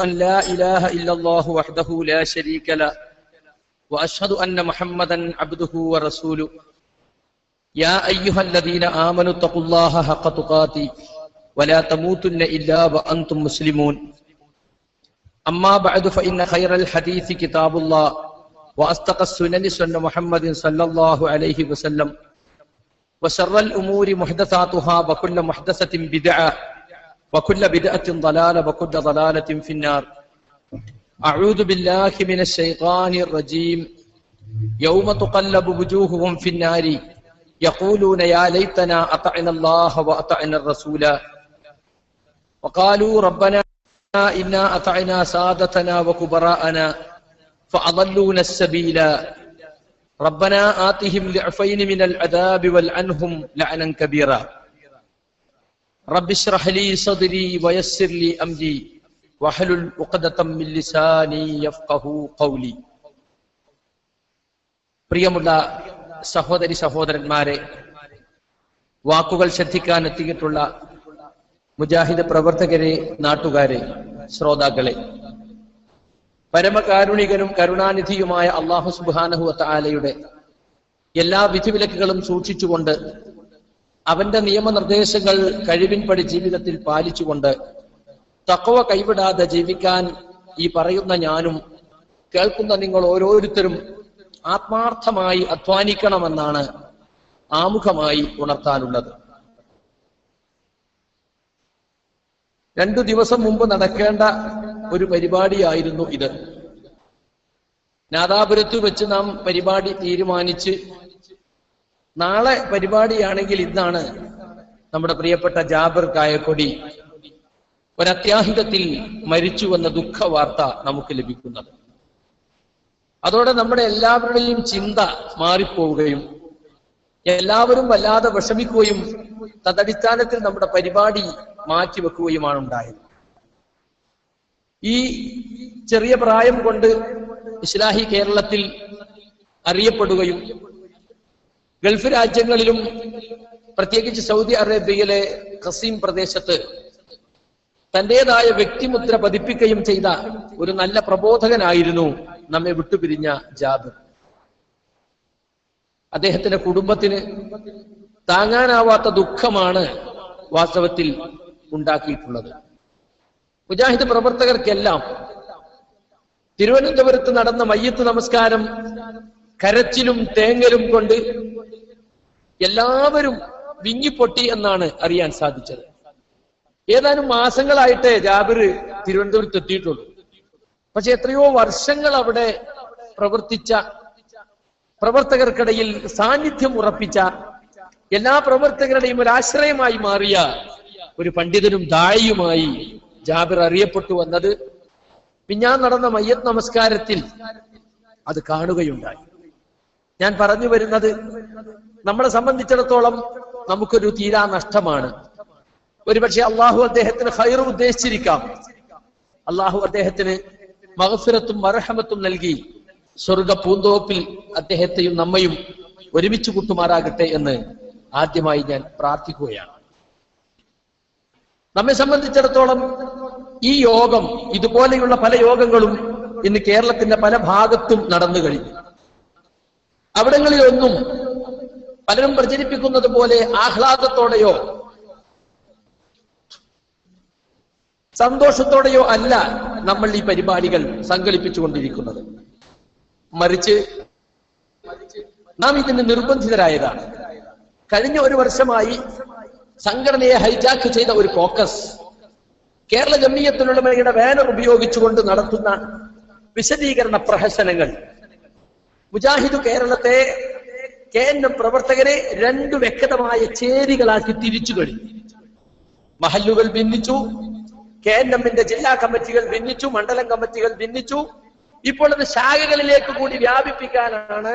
أن لا إله إلا الله وحده لا شريك له وأشهد أن محمدا عبده ورسوله يا أيها الذين آمنوا اتقوا الله حق تقاته ولا تموتن إلا وأنتم مسلمون أما بعد فإن خير الحديث كتاب الله وأصدق السنن سنة محمد صلى الله عليه وسلم وشر الأمور محدثاتها وكل محدثة بدعة وكل بدعة ضلالة وكل ضلالة في النار. أعوذ بالله من الشيطان الرجيم. يوم تقلب وجوههم في النار. يقولون يا ليتنا أطعنا الله وأطعنا الرسول. وقالوا ربنا إنا أطعنا سادتنا وكبراءنا فأضلونا السبيل. ربنا آتهم ضعفين من العذاب والعنهم لعنا كبيرا. رب اشرح لي صدري ويسر لي أمري واحلل عقدة من لساني يفقه قولي പ്രിയമുള്ള സഹോദരി സഹോദരന്മാരെ വാക്കുകൾ ശ്രദ്ധിക്കാൻ എത്തിയിട്ടുള്ള മുജാഹിദ് പ്രവർത്തകരെ നാട്ടുകാരെ ശ്രോതാക്കളെ പരമകാരുണികനും കരുണാനിധിയുമായ അള്ളാഹു സുബാനഹു താലയുടെ എല്ലാ വിധിവിലക്കുകളും സൂക്ഷിച്ചുകൊണ്ട് അവന്റെ നിയമനിർദ്ദേശങ്ങൾ കഴിവിൻപടി ജീവിതത്തിൽ പാലിച്ചുകൊണ്ട് തക്കവ കൈവിടാതെ ജീവിക്കാൻ ഈ പറയുന്ന ഞാനും കേൾക്കുന്ന നിങ്ങൾ ഓരോരുത്തരും ആത്മാർത്ഥമായി അധ്വാനിക്കണമെന്നാണ് ആമുഖമായി ഉണർത്താനുള്ളത്. രണ്ടു ദിവസം മുമ്പ് നടക്കേണ്ട ഒരു പരിപാടിയായിരുന്നു ഇത്. നാദാപുരത്ത് വെച്ച് നാം പരിപാടി തീരുമാനിച്ച് നാളെ പരിപാടിയാണെങ്കിൽ ഇന്നാണ് നമ്മുടെ പ്രിയപ്പെട്ട ജാബർ കായക്കൊടി ഒരത്യാഹിതത്തിൽ മരിച്ചു വന്ന ദുഃഖ വാർത്ത നമുക്ക് ലഭിക്കുന്നത്. അതോടെ നമ്മുടെ എല്ലാവരുടെയും ചിന്ത മാറിപ്പോവുകയും എല്ലാവരും വല്ലാതെ വിഷമിക്കുകയും തദടിസ്ഥാനത്തിൽ നമ്മുടെ പരിപാടി മാറ്റിവെക്കുകയുമാണ് ഉണ്ടായത്. ഈ ചെറിയ പ്രായം കൊണ്ട് ഇസ്ലാഹി കേരളത്തിൽ അറിയപ്പെടുകയും ഗൾഫ് രാജ്യങ്ങളിലും പ്രത്യേകിച്ച് സൗദി അറേബ്യയിലെ ഖസീം പ്രദേശത്ത് തന്റേതായ വ്യക്തിമുദ്ര പതിപ്പിക്കുകയും ചെയ്ത ഒരു നല്ല പ്രബോധകനായിരുന്നു നമ്മെ വിട്ടുപിരിഞ്ഞ ജാബിർ. അദ്ദേഹത്തിന്റെ കുടുംബത്തിന് താങ്ങാനാവാത്ത ദുഃഖമാണ് വാസ്തവത്തിൽ ഉണ്ടാക്കിയിട്ടുള്ളത്. മുജാഹിദ് പ്രവർത്തകർക്കെല്ലാം തിരുവനന്തപുരത്ത് നടന്ന മയ്യത്ത് നമസ്കാരം കരച്ചിലും തേങ്ങലും കൊണ്ട് എല്ലാവരും വിങ്ങിപ്പൊട്ടി എന്നാണ് അറിയാൻ സാധിച്ചത്. ഏതാനും മാസങ്ങളായിട്ട് ജാബിർ തിരുവനന്തപുരത്ത് എത്തിയിട്ടുള്ളൂ. പക്ഷെ എത്രയോ വർഷങ്ങൾ അവിടെ പ്രവർത്തിച്ച പ്രവർത്തകർക്കിടയിൽ സാന്നിധ്യം ഉറപ്പിച്ച എല്ലാ പ്രവർത്തകരുടെയും ഒരു ആശ്രയമായി മാറിയ ഒരു പണ്ഡിതനും ദാഴിയുമായി ജാബിർ അറിയപ്പെട്ടു വന്നത് പിന്നാ നടന്ന മയ്യത്ത് നമസ്കാരത്തിൽ അത് കാണുകയുണ്ടായി. ഞാൻ പറഞ്ഞു വരുന്നത് നമ്മളെ സംബന്ധിച്ചിടത്തോളം നമുക്കൊരു തീരാ നഷ്ടമാണ്. ഒരുപക്ഷെ അള്ളാഹു അദ്ദേഹത്തിന് ഹൈർ ഉദ്ദേശിച്ചിരിക്കാം. അള്ളാഹു അദ്ദേഹത്തിന് മഹഫിറത്തും മറഹമത്തും നൽകി സ്വർഗ പൂന്തോപ്പിൽ അദ്ദേഹത്തെയും നമ്മയും ഒരുമിച്ച് കൂട്ടുമാറാകട്ടെ എന്ന് ആദ്യമായി ഞാൻ പ്രാർത്ഥിക്കുകയാണ്. നമ്മെ സംബന്ധിച്ചിടത്തോളം ഈ യോഗം ഇതുപോലെയുള്ള പല യോഗങ്ങളും ഇന്ന് കേരളത്തിന്റെ പല ഭാഗത്തും നടന്നു കഴിഞ്ഞു അവിടങ്ങളിലൊന്നും പലരും പ്രചരിപ്പിക്കുന്നത് പോലെ ആഹ്ലാദത്തോടെയോ സന്തോഷത്തോടെയോ അല്ല നമ്മൾ ഈ പരിപാടികൾ സംഘടിപ്പിച്ചുകൊണ്ടിരിക്കുന്നത്. മറിച്ച് നാം ഇതിന് നിർബന്ധിതരായതാണ്. കഴിഞ്ഞ ഒരു വർഷമായി സംഘടനയെ ഹൈജാക്ക് ചെയ്ത ഒരു കോക്കസ് കേരള ജമീയത്തിലുള്ളവരുടെ വേനർ ഉപയോഗിച്ചുകൊണ്ട് നടത്തുന്ന വിശദീകരണ പ്രഹസനങ്ങൾ മുജാഹിദ് കേരളത്തെ കെ എൻ എം പ്രവർത്തകരെ രണ്ട് വ്യക്തമായ ചേരികളാക്കി തിരിച്ചു കഴിഞ്ഞു. മഹല്ലുകൾ ഭിന്നിച്ചു കെ എൻ എമ്മിന്റെ ജില്ലാ കമ്മിറ്റികൾ ഭിന്നിച്ചു മണ്ഡലം കമ്മിറ്റികൾ ഭിന്നിച്ചു. ഇപ്പോൾ അത് ശാഖകളിലേക്ക് കൂടി വ്യാപിപ്പിക്കാനാണ്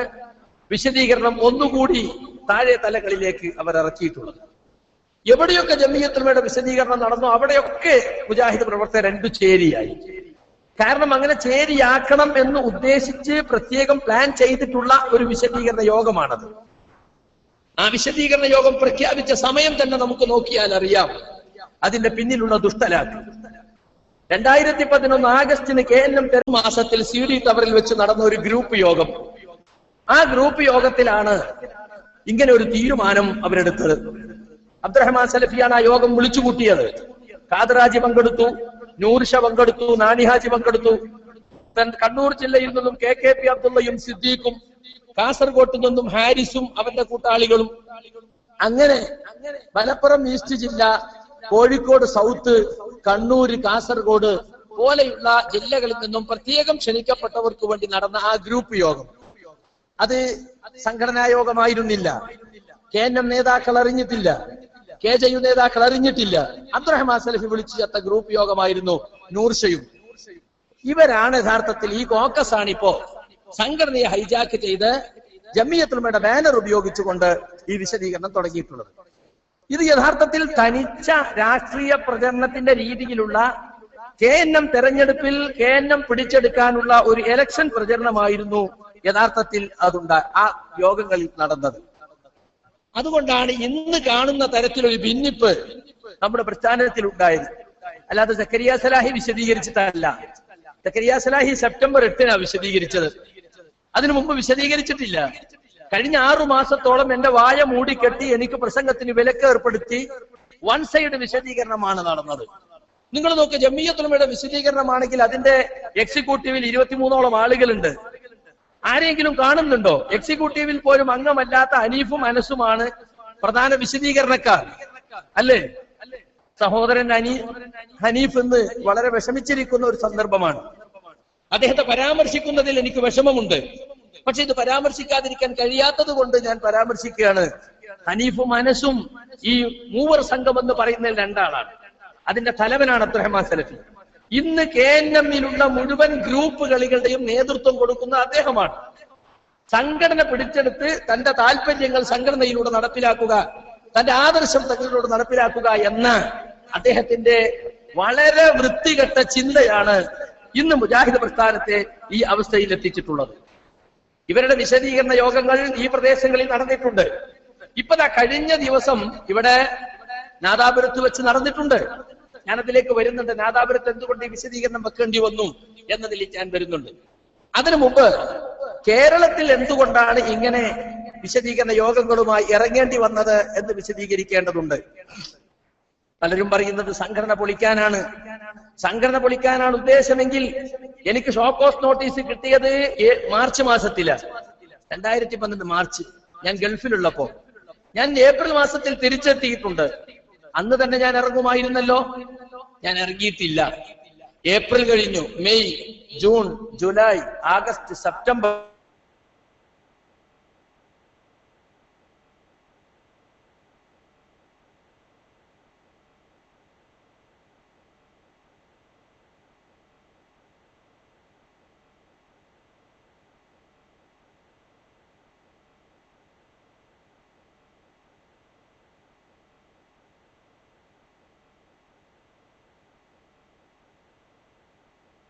വിശദീകരണം ഒന്നുകൂടി താഴെ തലങ്ങളിലേക്ക് അവർ ഇറക്കിയിട്ടുള്ളത്. എവിടെയൊക്കെ ജമീയത്തുമയുടെ വിശദീകരണം നടന്നു അവിടെയൊക്കെ മുജാഹിദ് പ്രവർത്തകർ രണ്ടു ചേരിയായി. കാരണം അങ്ങനെ ചേരിയാക്കണം എന്ന് ഉദ്ദേശിച്ച് പ്രത്യേകം പ്ലാൻ ചെയ്തിട്ടുള്ള ഒരു വിശദീകരണ യോഗമാണത്. ആ വിശദീകരണ യോഗം പ്രഖ്യാപിച്ച സമയം തന്നെ നമുക്ക് നോക്കിയാൽ അറിയാം. അതിന്റെ പിന്നിലുള്ള ദുഷ്ടലാക്ക് രണ്ടായിരത്തി പതിനൊന്ന് ആഗസ്റ്റിന് കെ എൻ എം മാസത്തിൽ സി ഡി ടവറിൽ വെച്ച് നടന്ന ഒരു ഗ്രൂപ്പ് യോഗം. ആ ഗ്രൂപ്പ് യോഗത്തിലാണ് ഇങ്ങനെ ഒരു തീരുമാനം അവരെടുത്തത്. അബ്ദുറഹ്മാൻ സലഫിയാണ് ആ യോഗം വിളിച്ചുകൂട്ടിയത്. കാതറാജി പങ്കെടുത്തു. നൂർഷ പങ്കെടുത്തു നാനിഹാജി പങ്കെടുത്തു. കണ്ണൂർ ജില്ലയിൽ നിന്നും കെ കെ പി അബ്ദുള്ളയും സിദ്ദീഖും കാസർഗോട്ട് നിന്നും ഹാരിസും അവന്റെ കൂട്ടാളികളും. അങ്ങനെ മലപ്പുറം ഈസ്റ്റ് ജില്ല കോഴിക്കോട് സൗത്ത് കണ്ണൂർ കാസർഗോഡ് പോലെയുള്ള ജില്ലകളിൽ നിന്നും പ്രത്യേകം ക്ഷണിക്കപ്പെട്ടവർക്ക് വേണ്ടി നടന്ന ആ ഗ്രൂപ്പ് യോഗം. അത് സംഘടനാ യോഗമായിരുന്നില്ല. കേന്ദ്രം നേതാക്കൾ അറിഞ്ഞിട്ടില്ല. കെ ജെ യു നേതാക്കൾ അറിഞ്ഞിട്ടില്ല. അബ്ദുറഹ്മാൻ സലഫി വിളിച്ചു ചേർത്ത ഗ്രൂപ്പ് യോഗമായിരുന്നു നൂർഷയും. ഇവരാണ് യഥാർത്ഥത്തിൽ ഈ കോക്കസ് ആണ് ഇപ്പോ സംഘടനയെ ഹൈജാക്ക് ചെയ്ത് ജമിയത്തുൽമയുടെ ബാനർ ഉപയോഗിച്ചുകൊണ്ട് ഈ വിശദീകരണം തുടങ്ങിയിട്ടുള്ളത്. ഇത് യഥാർത്ഥത്തിൽ തനിച്ച രാഷ്ട്രീയ പ്രചരണത്തിന്റെ രീതിയിലുള്ള കെ എൻ എം തെരഞ്ഞെടുപ്പിൽ കെ എൻ എം പിടിച്ചെടുക്കാനുള്ള ഒരു എലക്ഷൻ പ്രചരണമായിരുന്നു യഥാർത്ഥത്തിൽ അതുണ്ട് ആ യോഗങ്ങളിൽ നടന്നത്. അതുകൊണ്ടാണ് ഇന്ന് കാണുന്ന തരത്തിലൊരു ഭിന്നിപ്പ് നമ്മുടെ പ്രസ്ഥാനത്തിൽ ഉണ്ടായത്. അല്ലാതെ സക്കരിയ സലാഹി വിശദീകരിച്ചിട്ടല്ല. സക്കരിയ സലാഹി സെപ്റ്റംബർ എട്ടിനാണ് വിശദീകരിച്ചത്. അതിനു മുമ്പ് വിശദീകരിച്ചിട്ടില്ല. കഴിഞ്ഞ ആറു മാസത്തോളം എന്റെ വായ മൂടിക്കെട്ടി എനിക്ക് പ്രസംഗത്തിന് വിലക്ക് ഏർപ്പെടുത്തി വൺ സൈഡ് വിശദീകരണമാണ് നടന്നത്. നിങ്ങൾ നോക്ക് ജമിയത്തുലമയുടെ വിശദീകരണമാണെങ്കിൽ അതിന്റെ എക്സിക്യൂട്ടീവിൽ ഇരുപത്തിമൂന്നോളം ആളുകളുണ്ട്. ആരെങ്കിലും കാണുന്നുണ്ടോ? എക്സിക്യൂട്ടീവിൽ പോലും അംഗമല്ലാത്ത അനീഫും അനസുമാണ് പ്രധാന വിശദീകരണക്കാർ. അല്ലേ? സഹോദരൻ അനി ഹനീഫ് എന്ന് വളരെ വിഷമിച്ചിരിക്കുന്ന ഒരു സന്ദർഭമാണ്. അദ്ദേഹത്തെ പരാമർശിക്കുന്നതിൽ എനിക്ക് വിഷമമുണ്ട്. പക്ഷെ ഇത് പരാമർശിക്കാതിരിക്കാൻ കഴിയാത്തത് കൊണ്ട് ഞാൻ പരാമർശിക്കുകയാണ്. ഹനീഫും അനസും ഈ മൂവർ സംഘം എന്ന് പറയുന്നതിൽ രണ്ടാളാണ്. അതിന്റെ തലവനാണ് അബ്ദുറഹ്മാൻ സലഫി. ഇന്ന് കെ എൻ എമ്മിലുള്ള മുഴുവൻ ഗ്രൂപ്പ് കളികളുടെയും നേതൃത്വം കൊടുക്കുന്ന അദ്ദേഹമാണ്. സംഘടന പിടിച്ചെടുത്ത് തന്റെ താല്പര്യങ്ങൾ സംഘടനയിലൂടെ നടപ്പിലാക്കുക തന്റെ ആദർശം തങ്ങളിലൂടെ നടപ്പിലാക്കുക എന്ന അദ്ദേഹത്തിന്റെ വളരെ വൃത്തികെട്ട ചിന്തയാണ് ഇന്ന് മുജാഹിദ് പ്രസ്ഥാനത്തെ ഈ അവസ്ഥയിൽ എത്തിച്ചിട്ടുള്ളത്. ഇവരുടെ വിശദീകരണ യോഗങ്ങൾ ഈ പ്രദേശങ്ങളിൽ നടന്നിട്ടുണ്ട്. ഇപ്പതാ കഴിഞ്ഞ ദിവസം ഇവിടെ നാദാപുരത്ത് വെച്ച് നടന്നിട്ടുണ്ട്. ഞാനതിലേക്ക് വരുന്നുണ്ട്. നാദാപുരത്ത് എന്തുകൊണ്ട് ഈ വിശദീകരണം വെക്കേണ്ടി വന്നു എന്നതിൽ ഞാൻ വരുന്നുണ്ട്. അതിനു മുമ്പ് കേരളത്തിൽ എന്തുകൊണ്ടാണ് ഇങ്ങനെ വിശദീകരണ യോഗങ്ങളുമായി ഇറങ്ങേണ്ടി വന്നത് എന്ന് വിശദീകരിക്കേണ്ടതുണ്ട്. പലരും പറയുന്നത് സംഘടന പൊളിക്കാനാണ്. സംഘടന പൊളിക്കാനാണ് ഉദ്ദേശമെങ്കിൽ എനിക്ക് ഷോക്കോസ് നോട്ടീസ് കിട്ടിയത് മാർച്ച് മാസത്തില. രണ്ടായിരത്തി പന്ത്രണ്ട് മാർച്ച് ഞാൻ ഗൾഫിലുള്ളപ്പോ. ഞാൻ ഏപ്രിൽ മാസത്തിൽ തിരിച്ചെത്തിയിട്ടുണ്ട്. അന്ന് തന്നെ ഞാൻ ഇറങ്ങുമായിരുന്നല്ലോ? ഞാൻ ഇറങ്ങിയിട്ടില്ല. ഏപ്രിൽ കഴിഞ്ഞു. May June July August September